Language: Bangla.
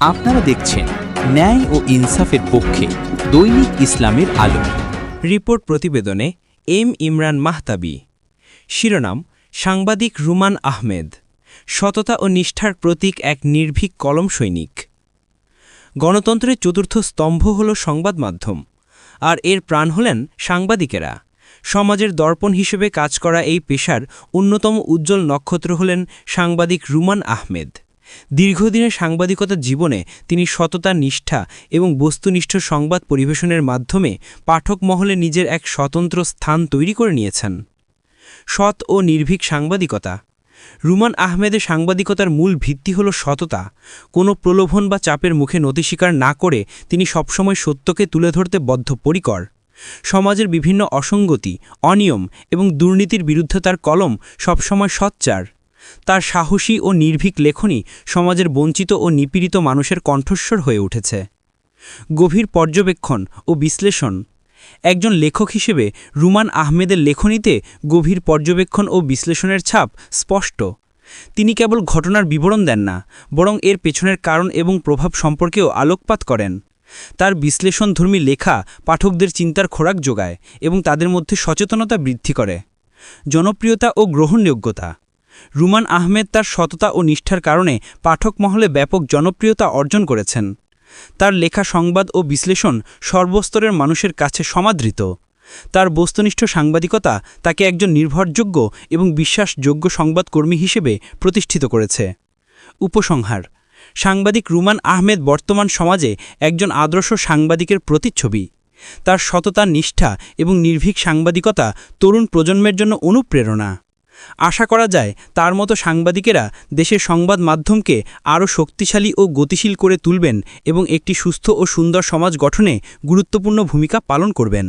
আপনারা দেখছেন ন্যায় ও ইনসাফের পক্ষে দৈনিক ইসলামের আলো। রিপোর্ট প্রতিবেদনে এম ইমরান মাহতাবি। শিরোনাম, সাংবাদিক রুমান আহমেদ। সততা ও নিষ্ঠার প্রতীক এক নির্ভীক কলম সৈনিক। গণতন্ত্রের চতুর্থ স্তম্ভ হল সংবাদ মাধ্যম, আর এর প্রাণ হলেন সাংবাদিকেরা। সমাজের দর্পণ হিসেবে কাজ করা এই পেশার অন্যতম উজ্জ্বল নক্ষত্র হলেন সাংবাদিক রুমান আহমেদ। দীর্ঘদিনের সাংবাদিকতার জীবনে তিনি সততা, নিষ্ঠা এবং বস্তুনিষ্ঠ সংবাদ পরিবেশনের মাধ্যমে পাঠক মহলে নিজের এক স্বতন্ত্র স্থান তৈরি করে নিয়েছেন। সৎ ও নির্ভীক সাংবাদিকতা। রুমান আহমেদের সাংবাদিকতার মূল ভিত্তি হল সততা। কোনো প্রলোভন বা চাপের মুখে নতি স্বীকার না করে তিনি সবসময় সত্যকে তুলে ধরতে বদ্ধপরিকর। সমাজের বিভিন্ন অসঙ্গতি, অনিয়ম এবং দুর্নীতির বিরুদ্ধে তার কলম সবসময় সচ্চার। তার সাহসী ও নির্ভীক লেখনী সমাজের বঞ্চিত ও নিপীড়িত মানুষের কণ্ঠস্বর হয়ে উঠেছে। গভীর পর্যবেক্ষণ ও বিশ্লেষণ। একজন লেখক হিসেবে রুমান আহমেদের লেখনীতে গভীর পর্যবেক্ষণ ও বিশ্লেষণের ছাপ স্পষ্ট। তিনি কেবল ঘটনার বিবরণ দেন না, বরং এর পেছনের কারণ এবং প্রভাব সম্পর্কেও আলোকপাত করেন। তার বিশ্লেষণধর্মী লেখা পাঠকদের চিন্তার খোরাক যোগায় এবং তাদের মধ্যে সচেতনতা বৃদ্ধি করে। জনপ্রিয়তা ও গ্রহণযোগ্যতা। রুমান আহমেদ তার সততা ও নিষ্ঠার কারণে পাঠক মহলে ব্যাপক জনপ্রিয়তা অর্জন করেছেন। তার লেখা সংবাদ ও বিশ্লেষণ সর্বস্তরের মানুষের কাছে সমাদৃত। তার বস্তুনিষ্ঠ সাংবাদিকতা তাকে একজন নির্ভরযোগ্য এবং বিশ্বাসযোগ্য সংবাদকর্মী হিসেবে প্রতিষ্ঠিত করেছে। উপসংহার সাংবাদিক রুমান আহমেদ বর্তমান সমাজে একজন আদর্শ সাংবাদিকের প্রতিচ্ছবি। তার সততা, নিষ্ঠা এবং নির্ভীক সাংবাদিকতা তরুণ প্রজন্মের জন্য অনুপ্রেরণা। আশা করা যায়, তার মতো সাংবাদিকেরা দেশের সংবাদ মাধ্যমকে আরও শক্তিশালী ও গতিশীল করে তুলবেন এবং একটি সুস্থ ও সুন্দর সমাজ গঠনে গুরুত্বপূর্ণ ভূমিকা পালন করবেন।